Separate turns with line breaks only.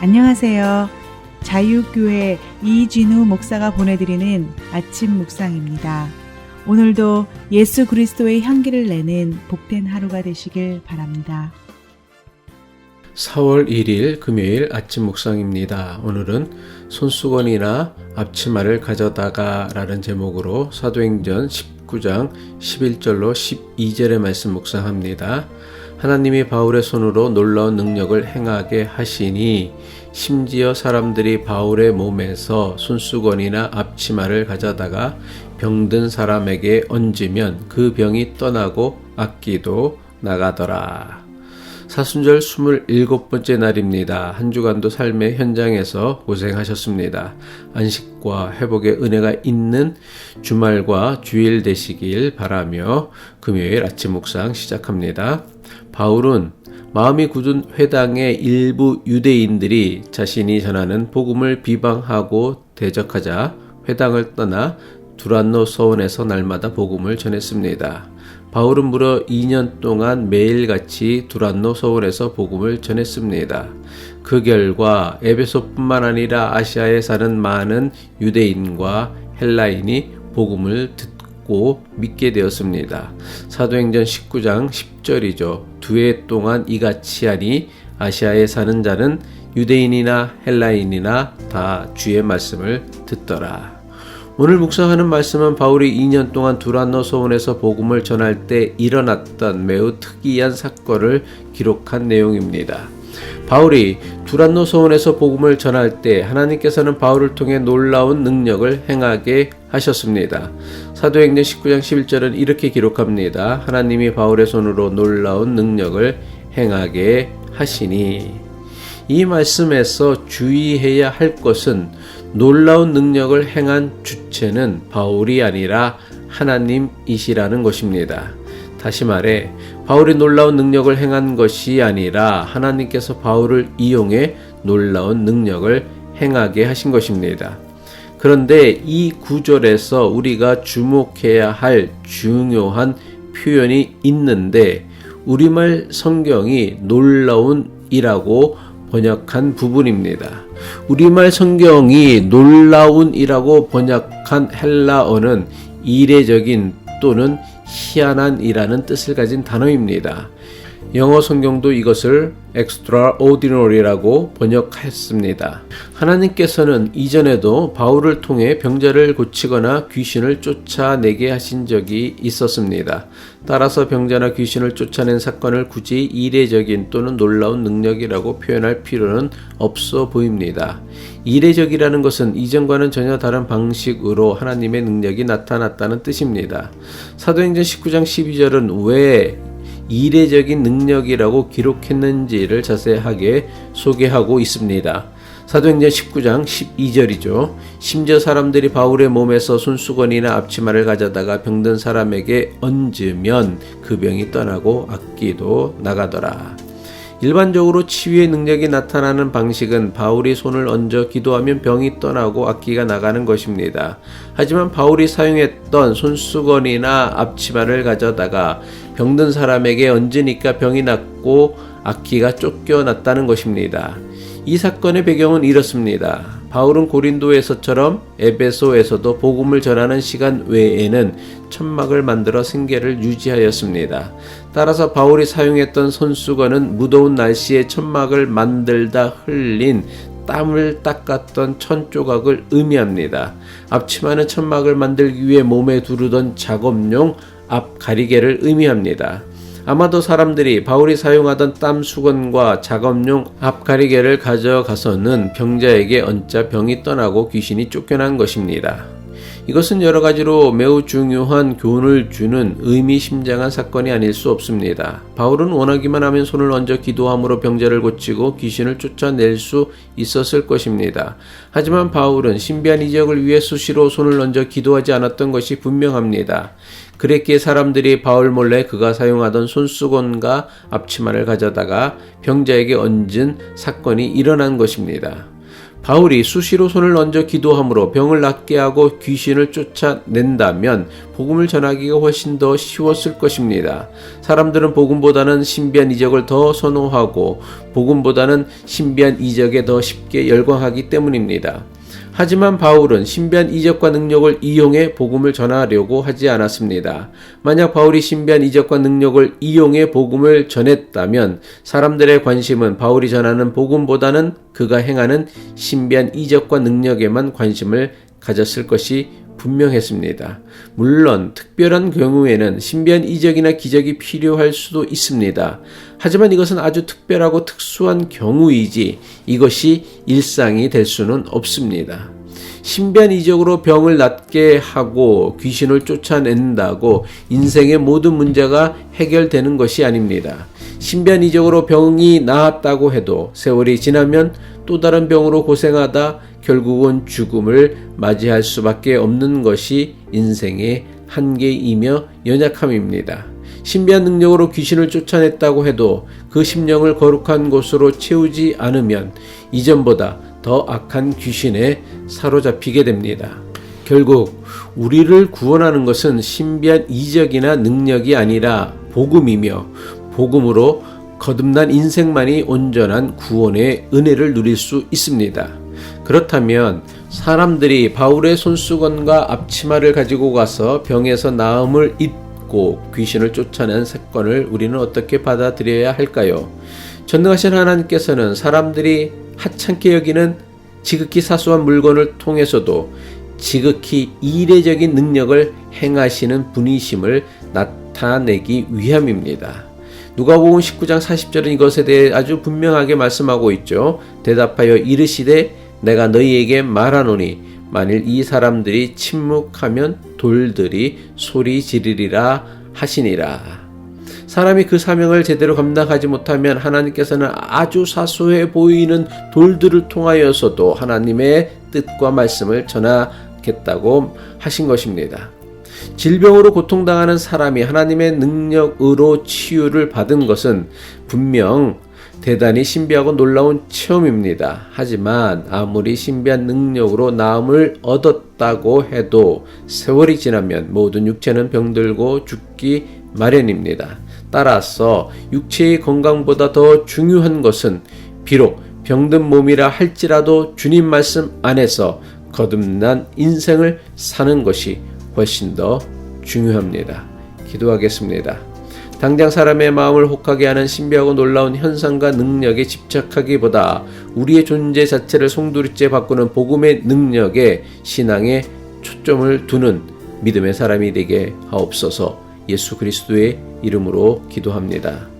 안녕하세요. 자유교회 이진우 목사가 보내드리는 아침 묵상입니다. 오늘도 예수 그리스도의 향기를 내는 복된 하루가 되시길 바랍니다.
4월 1일 금요일 아침 묵상입니다. 오늘은 손수건이나 앞치마를 가져다가 라는 제목으로 사도행전 19장 11절로 12절의 말씀 묵상합니다. 하나님이 바울의 손으로 놀라운 능력을 행하게 하시니 심지어 사람들이 바울의 몸에서 손수건이나 앞치마를 가져다가 병든 사람에게 얹으면 그 병이 떠나고 악기도 나가더라. 사순절 27번째 날입니다. 한 주간도 삶의 현장에서 고생하셨습니다. 안식과 회복의 은혜가 있는 주말과 주일 되시길 바라며 금요일 아침 묵상 시작합니다. 바울은 마음이 굳은 회당의 일부 유대인들이 자신이 전하는 복음을 비방하고 대적하자 회당을 떠나 두란노 서원에서 날마다 복음을 전했습니다. 바울은 무려 2년 동안 매일같이 두란노 서원에서 복음을 전했습니다. 그 결과 에베소뿐만 아니라 아시아에 사는 많은 유대인과 헬라인이 복음을 듣고 믿게 되었습니다. 사도행전 19장 10절이죠. 두 해 동안 이같이 하니 아시아에 사는 자는 유대인이나 헬라인이나 다 주의 말씀을 듣더라. 오늘 묵상하는 말씀은 바울이 2년 동안 두란노 소원에서 복음을 전할 때 일어났던 매우 특이한 사건을 기록한 내용입니다. 바울이 두란노 소원에서 복음을 전할 때 하나님께서는 바울을 통해 놀라운 능력을 행하게 하셨습니다. 사도행전 19장 11절은 이렇게 기록합니다. 하나님이 바울의 손으로 놀라운 능력을 행하게 하시니 이 말씀에서 주의해야 할 것은 놀라운 능력을 행한 주체는 바울이 아니라 하나님이시라는 것입니다. 다시 말해 바울이 놀라운 능력을 행한 것이 아니라 하나님께서 바울을 이용해 놀라운 능력을 행하게 하신 것입니다. 그런데 이 구절에서 우리가 주목해야 할 중요한 표현이 있는데 우리말 성경이 놀라운이라고 번역한 부분입니다. 우리말 성경이 놀라운이라고 번역한 헬라어는 이례적인 또는 희한한이라는 뜻을 가진 단어입니다. 영어 성경도 이것을 extraordinary라고 번역했습니다. 하나님께서는 이전에도 바울을 통해 병자를 고치거나 귀신을 쫓아내게 하신 적이 있었습니다. 따라서 병자나 귀신을 쫓아낸 사건을 굳이 이례적인 또는 놀라운 능력이라고 표현할 필요는 없어 보입니다. 이례적이라는 것은 이전과는 전혀 다른 방식으로 하나님의 능력이 나타났다는 뜻입니다. 사도행전 19장 12절은 왜 이례적인 능력이라고 기록했는지를 자세하게 소개하고 있습니다. 사도행전 19장 12절이죠. 심지어 사람들이 바울의 몸에서 손수건이나 앞치마를 가져다가 병든 사람에게 얹으면 그 병이 떠나고 악기도 나가더라. 일반적으로 치유의 능력이 나타나는 방식은 바울이 손을 얹어 기도하면 병이 떠나고 악기가 나가는 것입니다. 하지만 바울이 사용했던 손수건이나 앞치마를 가져다가 병든 사람에게 얹으니까 병이 낫고 악기가 쫓겨났다는 것입니다. 이 사건의 배경은 이렇습니다. 바울은 고린도에서처럼 에베소에서도 복음을 전하는 시간 외에는 천막을 만들어 생계를 유지하였습니다. 따라서 바울이 사용했던 손수건은 무더운 날씨에 천막을 만들다 흘린 땀을 닦았던 천 조각을 의미합니다. 앞치마는 천막을 만들기 위해 몸에 두르던 작업용 앞 가리개를 의미합니다. 아마도 사람들이 바울이 사용하던 땀 수건과 작업용 앞가리개를 가져가서는 병자에게 얹자 병이 떠나고 귀신이 쫓겨난 것입니다. 이것은 여러 가지로 매우 중요한 교훈을 주는 의미심장한 사건이 아닐 수 없습니다. 바울은 원하기만 하면 손을 얹어 기도함으로 병자를 고치고 귀신을 쫓아낼 수 있었을 것입니다. 하지만 바울은 신비한 이적을 위해 수시로 손을 얹어 기도하지 않았던 것이 분명합니다. 그랬기에 사람들이 바울 몰래 그가 사용하던 손수건과 앞치마를 가져다가 병자에게 얹은 사건이 일어난 것입니다. 바울이 수시로 손을 얹어 기도함으로 병을 낫게 하고 귀신을 쫓아낸다면 복음을 전하기가 훨씬 더 쉬웠을 것입니다. 사람들은 복음보다는 신비한 이적을 더 선호하고 복음보다는 신비한 이적에 더 쉽게 열광하기 때문입니다. 하지만 바울은 신비한 이적과 능력을 이용해 복음을 전하려고 하지 않았습니다. 만약 바울이 신비한 이적과 능력을 이용해 복음을 전했다면 사람들의 관심은 바울이 전하는 복음보다는 그가 행하는 신비한 이적과 능력에만 관심을 가졌을 것이 분명했습니다. 물론 특별한 경우에는 신비한 이적이나 기적이 필요할 수도 있습니다. 하지만 이것은 아주 특별하고 특수한 경우이지 이것이 일상이 될 수는 없습니다. 신비한 이적으로 병을 낫게 하고 귀신을 쫓아낸다고 인생의 모든 문제가 해결되는 것이 아닙니다. 신비한 이적으로 병이 나았다고 해도 세월이 지나면 또 다른 병으로 고생하다 결국은 죽음을 맞이할 수밖에 없는 것이 인생의 한계이며 연약함입니다. 신비한 능력으로 귀신을 쫓아냈다고 해도 그 심령을 거룩한 곳으로 채우지 않으면 이전보다 더 악한 귀신에 사로잡히게 됩니다. 결국 우리를 구원하는 것은 신비한 이적이나 능력이 아니라 복음이며 복음으로 거듭난 인생만이 온전한 구원의 은혜를 누릴 수 있습니다. 그렇다면 사람들이 바울의 손수건과 앞치마를 가지고 가서 병에서 나음을 입고 귀신을 쫓아낸 사건을 우리는 어떻게 받아들여야 할까요? 전능하신 하나님께서는 사람들이 하찮게 여기는 지극히 사소한 물건을 통해서도 지극히 이례적인 능력을 행하시는 분이심을 나타내기 위함입니다. 누가복음 19장 40절은 이것에 대해 아주 분명하게 말씀하고 있죠. 대답하여 이르시되 내가 너희에게 말하노니 만일 이 사람들이 침묵하면 돌들이 소리 지르리라 하시니라. 사람이 그 사명을 제대로 감당하지 못하면 하나님께서는 아주 사소해 보이는 돌들을 통하여서도 하나님의 뜻과 말씀을 전하겠다고 하신 것입니다. 질병으로 고통당하는 사람이 하나님의 능력으로 치유를 받은 것은 분명 대단히 신비하고 놀라운 체험입니다. 하지만 아무리 신비한 능력으로 나음을 얻었다고 해도 세월이 지나면 모든 육체는 병들고 죽기 마련입니다. 따라서 육체의 건강보다 더 중요한 것은 비록 병든 몸이라 할지라도 주님 말씀 안에서 거듭난 인생을 사는 것이 훨씬 더 중요합니다. 기도하겠습니다. 당장 사람의 마음을 혹하게 하는 신비하고 놀라운 현상과 능력에 집착하기보다 우리의 존재 자체를 송두리째 바꾸는 복음의 능력에 신앙에 초점을 두는 믿음의 사람이 되게 하옵소서 예수 그리스도의 이름으로 기도합니다.